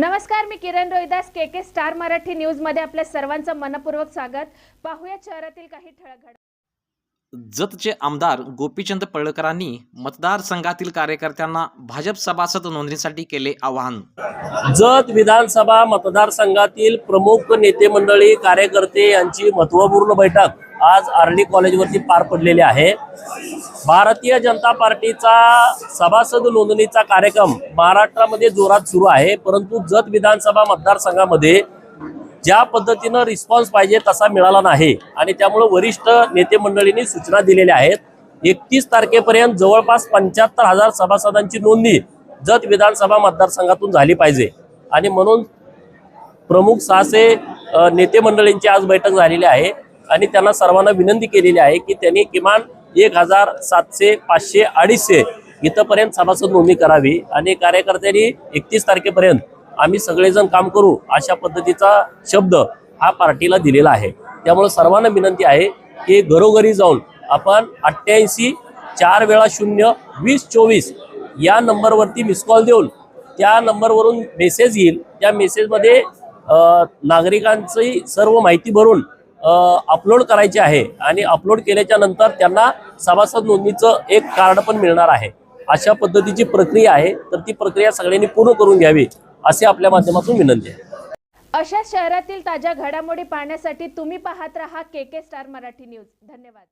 नमस्कार मी Kiran Rohidas K K star Marathi न्यूजमध्ये आपल्या सर्वांचं मनपूर्वक स्वागत. पाहूया शहरातील काही ठळक जतचे आमदार गोपीचंद पळकरांनी मतदारसंघातील कार्यकर्त्यांना भाजप सभासद नोंदणीसाठी केले आवाहन. जत विधानसभा मतदारसंघातील प्रमुख नेते मंडळी कार्यकर्ते यांची महत्त्वपूर्ण बैठक आज आर्ली कॉलेजवरती पार पडलेली आहे. भारतीय जनता पार्टीचा सभासद नोंदणीचा कार्यक्रम महाराष्ट्रामध्ये जोरात सुरू आहे परंतु जत विधानसभा मतदारसंघामध्ये ज्या पद्धतीनं रिस्पॉन्स पाहिजे तसा मिळाला नाही. आणि त्यामुळे वरिष्ठ नेते मंडळींनी सूचना दिलेल्या आहेत एकतीस तारखेपर्यंत जवळपास पंच्याहत्तर हजार सभासदांची नोंदणी जत विधानसभा मतदारसंघातून झाली पाहिजे. आणि म्हणून प्रमुख सहाशे नेते मंडळींची आज बैठक झालेली आहे. आणि त्यांना सर्वांना विनंती केलेली आहे की त्यांनी किमान एक हजार सातशे पाचशे अडीचशे इथंपर्यंत सभासद नोंदणी करावी आणि कार्यकर्त्यांनी एकतीस तारखेपर्यंत आम्ही सगळेजण काम करू अशा पद्धतीचा शब्द हा पार्टीला दिलेला आहे. त्यामुळे सर्वांना विनंती आहे की घरोघरी जाऊन आपण अठ्ठ्याऐंशी चार वेळा शून्य वीस चोवीस या नंबरवरती मिस कॉल देऊन त्या नंबरवरून मेसेज येईल. त्या मेसेजमध्ये नागरिकांची सर्व माहिती भरून अपलोड करायची आहे आणि अपलोड केल्याच्यानंतर त्यांना सभासद नोंदणीचं एक कार्ड पण मिळणार आहे. अशा पद्धतीची प्रक्रिया आहे तर ती प्रक्रिया सगळ्यांनी पूर्ण करून घ्यावी असे आपल्या माध्यमातून विनंती आहे. अशा शहरातील ताज्या घडामोडी पाहण्यासाठी तुम्ही पाहत राहा K K star Marathi news. धन्यवाद.